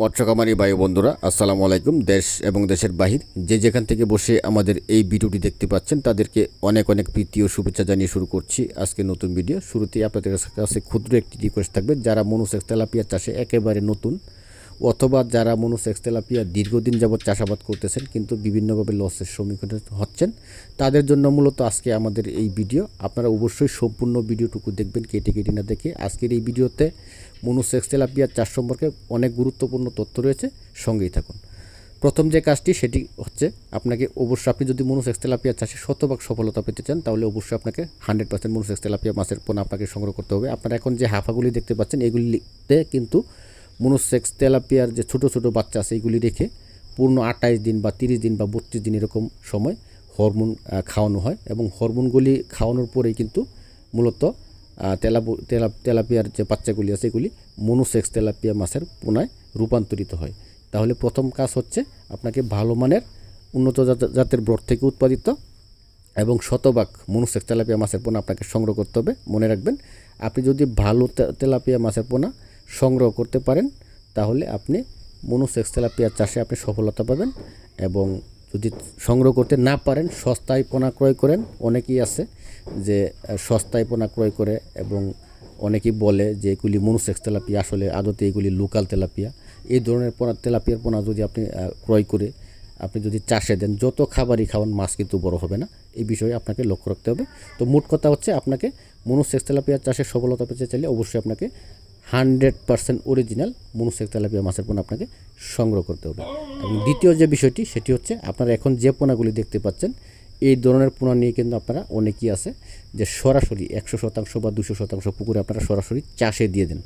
মৎস্যকামারী বায়ু বন্ধুরা, আসসালামু আলাইকুম। দেশ এবং দেশের বাহির, যে যেখান থেকে বসে আমাদের এই ভিডিওটি দেখতে পাচ্ছেন, তাদেরকে অনেক অনেক প্রীতি ও শুভেচ্ছা জানিয়ে শুরু করছি আজকে নতুন ভিডিও। শুরুতেই আপনাদের কাছে ক্ষুদ্র একটি রিকোয়েস্ট থাকবে। যারা মনুসেক্স তেলাপিয়া চাষে একেবারে নতুন অথবা যারা মনুসেক্স তেলাপিয়া দীর্ঘদিন যাবৎ চাষাবাদ করতেছেন, কিন্তু বিভিন্নভাবে লসের সম্মুখীন হচ্ছেন, তাদের জন্য মূলত আজকে আমাদের এই ভিডিও। আপনারা অবশ্যই সম্পূর্ণ ভিডিওটুকু দেখবেন, কেটে কেটে না দেখে। আজকের এই ভিডিওতে মনুসেক্স তেলাপিয়া চাষ সম্পর্কে অনেক গুরুত্বপূর্ণ তথ্য রয়েছে, সঙ্গেই থাকুন। প্রথম যে কাজটি, সেটি হচ্ছে আপনাকে অবশ্যই, আপনি যদি মনুসেক্স তেলাপিয়া চাষে শতভাগ সফলতা পেতে চান, তাহলে অবশ্যই আপনাকে হান্ড্রেড পার্সেন্ট মনুসেক্স তেলাপিয়া মাছের পোনা আপনাকে সংগ্রহ করতে হবে। আপনারা এখন যে হাফাগুলি দেখতে পাচ্ছেন, এগুলিতে কিন্তু মনুসেক্স তেলাপিয়ার যে ছোট ছোট বাচ্চা আছে এইগুলি রেখে পূর্ণ আঠাইশ দিন বা তিরিশ দিন বা বত্রিশ দিন এরকম সময় হরমোন খাওয়ানো হয় এবং হরমোনগুলি খাওয়ানোর পরেই কিন্তু মূলত তেলা তেলা, তেলাপিয়ার যে বাচ্চাগুলি আছে, এগুলি মনুসেক্স তেলাপিয়া মাছের পোনায় রূপান্তরিত হয়। তাহলে প্রথম কাজ হচ্ছে আপনাকে ভালো মানের উন্নত জাত- জাতের ব্রড থেকে উৎপাদিত এবং শতভাগ মনুসেক্স তেলাপিয়া মাছের পোনা আপনাকে সংগ্রহ করতে হবে। মনে রাখবেন, আপনি যদি ভালো তেলাপিয়া মাছের পোনা সংগ্রহ করতে পারেন, তাহলে আপনি মনুসেক্স তেলাপিয়া চাষে আপনি সফলতা পাবেন এবং যদি সংগ্রহ করতে না পারেন, সস্তায় পোনা ক্রয় করেন। অনেকেই আছে যে সস্তায় পোনা ক্রয় করে এবং অনেকেই বলে যে, এগুলি মনুসেক্স তেলাপিয়া আসলে আদতে এগুলি লোকাল তেলাপিয়া। এই ধরনের পোনা, তেলাপিয়ার পোনা যদি আপনি ক্রয় করে আপনি যদি চাষে দেন, যত খাবারই খাওয়ান, মাছ কিন্তু বড় হবে না। এই বিষয়ে আপনাকে লক্ষ্য রাখতে হবে। তো মোট কথা হচ্ছে, আপনাকে মনুসেক্স তেলাপিয়া চাষের সফলতা পেতে চাইলে অবশ্যই আপনাকে hundred percent original monosex tilapia মাছের পোনা আপনাকে সংগ্রহ করতে হবে। এবং দ্বিতীয় যে বিষয়টি, সেটি হচ্ছে আপনারা এখন যে পোনাগুলি দেখতে পাচ্ছেন, এই ধরনের পোনা নিয়ে কিন্তু আপনারা অনেকেই আছে যে সরাসরি একশো শতাংশ বা দুশো শতাংশ পুকুরে আপনারা সরাসরি চাষে দিয়ে দেন।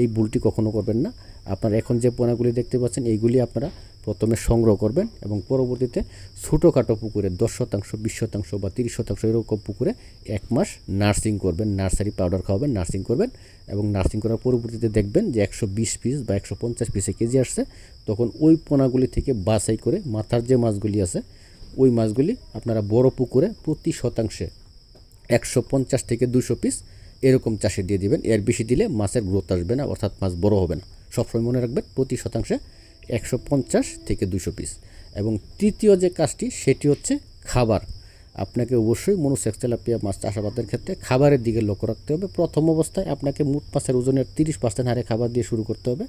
এই ভুলটি কখনো করবেন না। আপনারা এখন যে পোনাগুলি দেখতে পাচ্ছেন, এইগুলি আপনারা প্রথমে সংগ্রহ করবেন এবং পরবর্তীতে ছোটোখাটো পুকুরে দশ শতাংশ, বিশ শতাংশ বা তিরিশ শতাংশ এরকম পুকুরে এক মাস নার্সিং করবেন, নার্সারি পাউডার খাওয়াবেন, নার্সিং করবেন এবং নার্সিং করার পরবর্তীতে দেখবেন যে একশো বিশ পিস বা একশো পঞ্চাশ পিসে কেজি আসছে। তখন ওই পোনাগুলি থেকে বাছাই করে মাথার যে মাছগুলি আছে, ওই মাছগুলি আপনারা বড় পুকুরে প্রতি শতাংশে একশো পঞ্চাশ থেকে দুশো পিস এরকম চাষে দিয়ে দিবেন। এর বেশি দিলে মাছের গ্রোথ আসবে না, অর্থাৎ মাছ বড় হবে না। সবসময় মনে রাখবেন, প্রতি শতাংশে একশো পঞ্চাশ থেকে দুশো পিস। এবং তৃতীয় যে কাজটি, সেটি হচ্ছে খাবার। আপনাকে অবশ্যই মনুসেক্স তেলাপিয়া মাছ চাষাবাদের ক্ষেত্রে খাবারের দিকে লক্ষ্য রাখতে হবে। প্রথম অবস্থায় আপনাকে মুট মাছের ওজনের তিরিশ পার্সেন্ট হারে খাবার দিয়ে শুরু করতে হবে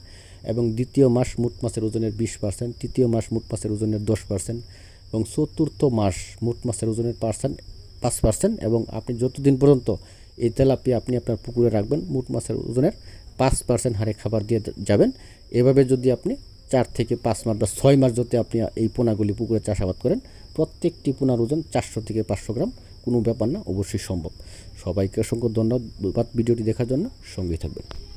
এবং দ্বিতীয় মাস মুট মাছের ওজনের বিশ পার্সেন্ট, তৃতীয় মাস মুট মাছের ওজনের দশ পার্সেন্ট এবং চতুর্থ মাস মুট মাছের ওজনের পার্সেন্ট পাঁচ পার্সেন্ট এবং আপনি যতদিন পর্যন্ত এই তেলাপিয়া আপনি আপনার পুকুরে রাখবেন, মুট মাছের ওজনের পাঁচ পার্সেন্ট হারে খাবার দিয়ে যাবেন। এভাবে যদি আপনি চার থেকে পাঁচ মাস বা ছয় মাস যদি আপনি এই পোনাগুলি পুকুরে চাষাবাদ করেন, প্রত্যেকটি পোনার ওজন চারশো থেকে পাঁচশো গ্রাম, কোনো ব্যাপার না, অবশ্যই সম্ভব। সবাইকে অসংখ্য ধন্যবাদ ভিডিওটি দেখার জন্য। সঙ্গেই থাকবেন।